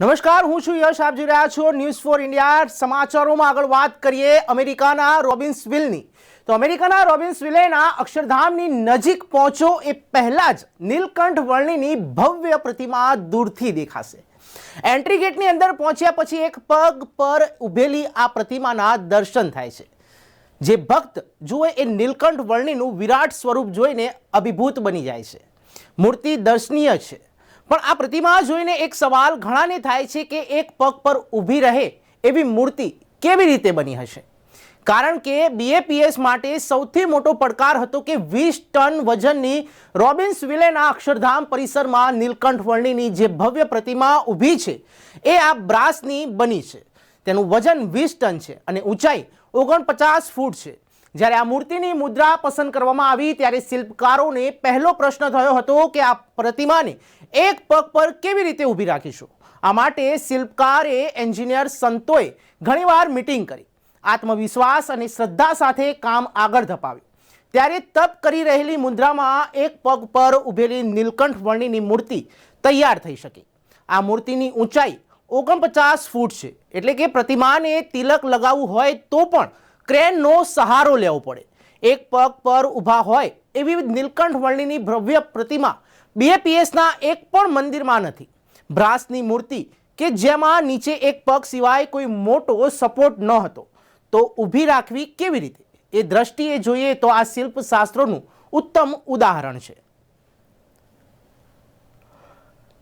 નમસ્કાર, હું છું યશ, આપ જોઈ રહ્યા છો ન્યૂઝ ફોર ઇન્ડિયા સમાચારોમાં આગળ વાત કરીએ અમેરિકાના રોબિન્સવિલની તો અમેરિકાના રોબિન્સવિલેના અક્ષરધામની નજીક પહોંચો એ પહેલા જ નીલકંઠ વર્ણિની ભવ્ય પ્રતિમા દૂરથી દેખાશે. એન્ટ્રી ગેટની અંદર પહોંચ્યા પછી એક પગ પર ઊભેલી આ પ્રતિમાના દર્શન થાય છે. જે ભક્ત જુએ એ નીલકંઠ વર્ણિનું વિરાટ સ્વરૂપ જોઈને અભિભૂત બની જાય છે. મૂર્તિ દર્શનીય છે. પણ આ પ્રતિમા જોઈને એક સવાલ ઘણાને થાય છે કે એક પગ પર ઊભી રહે એવી મૂર્તિ કેવી રીતે બની હશે? કારણ કે બીએપીએસ માટે સૌથી મોટો પડકાર હતો કે વીસ ટન વજનની રોબિન્સ વિલેના અક્ષરધામ પરિસરમાં નીલકંઠ વર્ણિની જે ભવ્ય પ્રતિમા ઊભી છે, એ આ બ્રાસની બની છે. તેનું વજન વીસ ટન છે અને ઊંચાઈ ઓગણપચાસ ફૂટ છે. જ્યારે આ મૂર્તિની મુદ્રા પસંદ કરવામાં આવી ત્યારે શિલ્પકારોને પહેલો પ્રશ્ન થયો હતો કે આ પ્રતિમાને એક પગ પર કેવી રીતે ઊભી રાખીશું? આ માટે શિલ્પકારે એન્જિનિયર સંતોએ ઘણીવાર મિટિંગ કરી, આત્મવિશ્વાસ અને શ્રદ્ધા સાથે કામ આગળ ધપાવ્યું. ત્યારે તપ કરી રહેલી મુદ્રામાં એક પગ પર ઊભેલી નીલકંઠ વર્ણિની મૂર્તિ તૈયાર થઈ શકી. આ મૂર્તિની ઊંચાઈ ઓગણપચાસ ફૂટ છે. એટલે કે પ્રતિમાને તિલક લગાવવું હોય તો પણ ક્રેનનો સહારો લેવો પડે. એક પગ પર ઊભા હોય એવી નીલકંઠ વર્ણિની ભવ્ય પ્રતિમા બીએપીએસના એક પણ મંદિરમાં નથી. બ્રાસની મૂર્તિ કે જેમાં નીચે એક પગ સિવાય કોઈ મોટો સપોર્ટ ન હતો. તો ઊભી રાખવી કેવી રીતે? એ દ્રષ્ટિએ જોઈએ તો આ શિલ્પશાસ્ત્રોનું ઉત્તમ ઉદાહરણ છે.